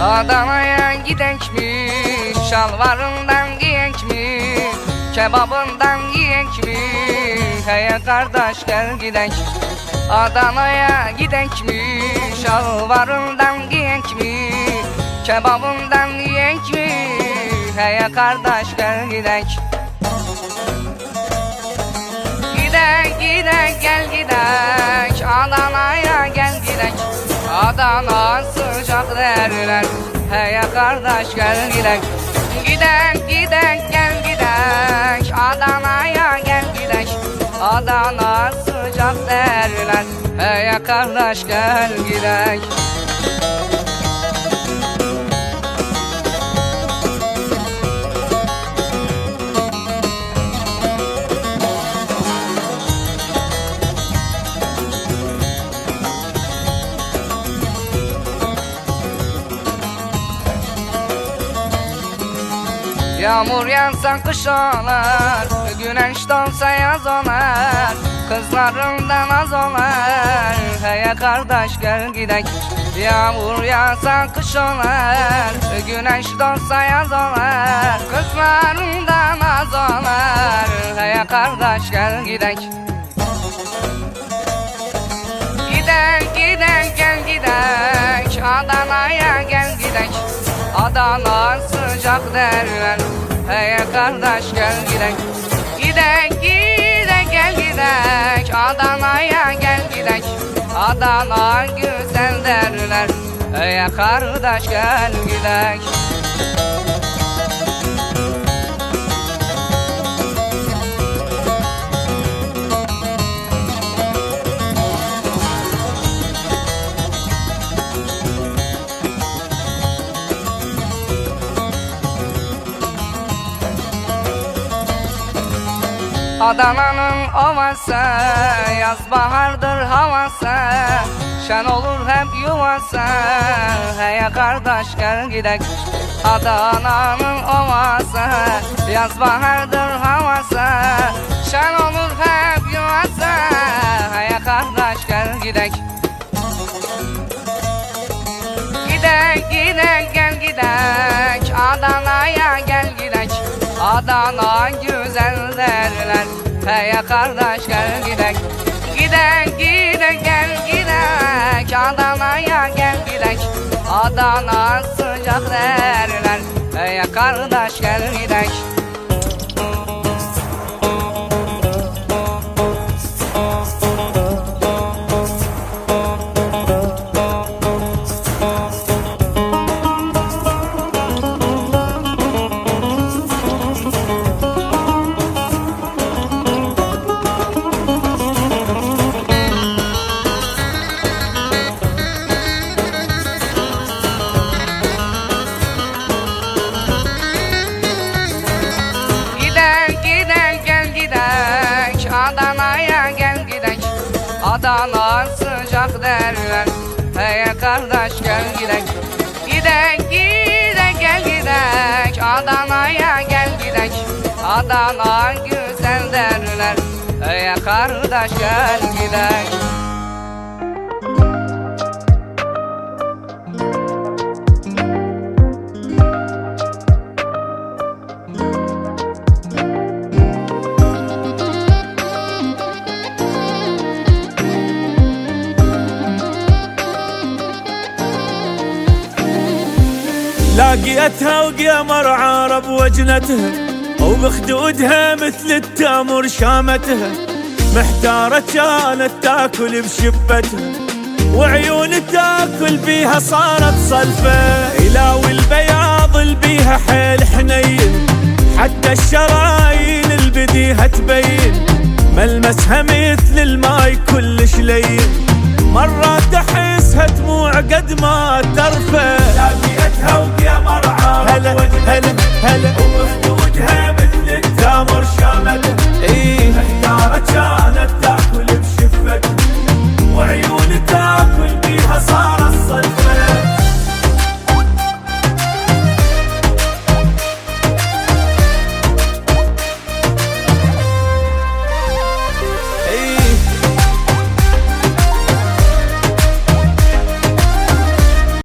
Adana'ya gidek mi? Şalvarından giyek mi? Kebabından yiyek mi? Hey kardeş gel gidek Adana'ya gidek mi? Şalvarından giyek mi? Kebabından yiyek mi? Hey kardeş gel gidek Gidek gidek gel gidek Adana'ya Adana sıcak derler. Hey kardeş gel gidek Gidek gidek gel gidek Adana'ya gel gidek Adana sıcak derler. Hey kardeş gel gidek Yağmur yağsa kış olur Güneş doğsa yaz olur Kızlarından az olur Hey kardeş gel gidek. Yağmur yağsa kış olur Güneş doğsa yaz olur Kızlarından az olur Hey kardeş gel gidek. Gidek gidek gel gidek. Adana'ya gel gidek Adana sıcak derler. Hey kardeş gel gidek. Gidek gidek gel gidek. Adana'ya gel gidek. Adana güzel derler. Hey kardeş gel gidek Adana'nın ovası Yaz bahardır havası. Şen olur hep yuvası. Hey kardeş gel gidek. Adana'nın ovası Yaz bahardır havası. Şen olur hep yuvası. Hey kardeş gel gidek. Gidek gidek gel gidek Adana güzel Hey kardeş gel gidek. Gidek gidek gel gidek. Adana'ya gel gidek. Adana sıcak derler. Hey kardeş gel Gidek Gidek gidek gel gidek Adana'ya gel gidek Adana güzel derler. Hey kardeş gel gidek لاقيتها وقمر عرب وجنتها وبخدودها مثل التمر شامتها. محتارة كانت تاكل بشبتها وعيون تاكل بيها صارت صلفة إلى والبياض البيها حيل حنين حتى الشرايين البديهة تبين. ملمسها مثل الماي كلش لين مرات أحسها دموع قد ما ترفه. وجهها ويا مرعى هلا هلا هلا. ومفتوجها مثلك تامر شامل إيه. اختارت شامل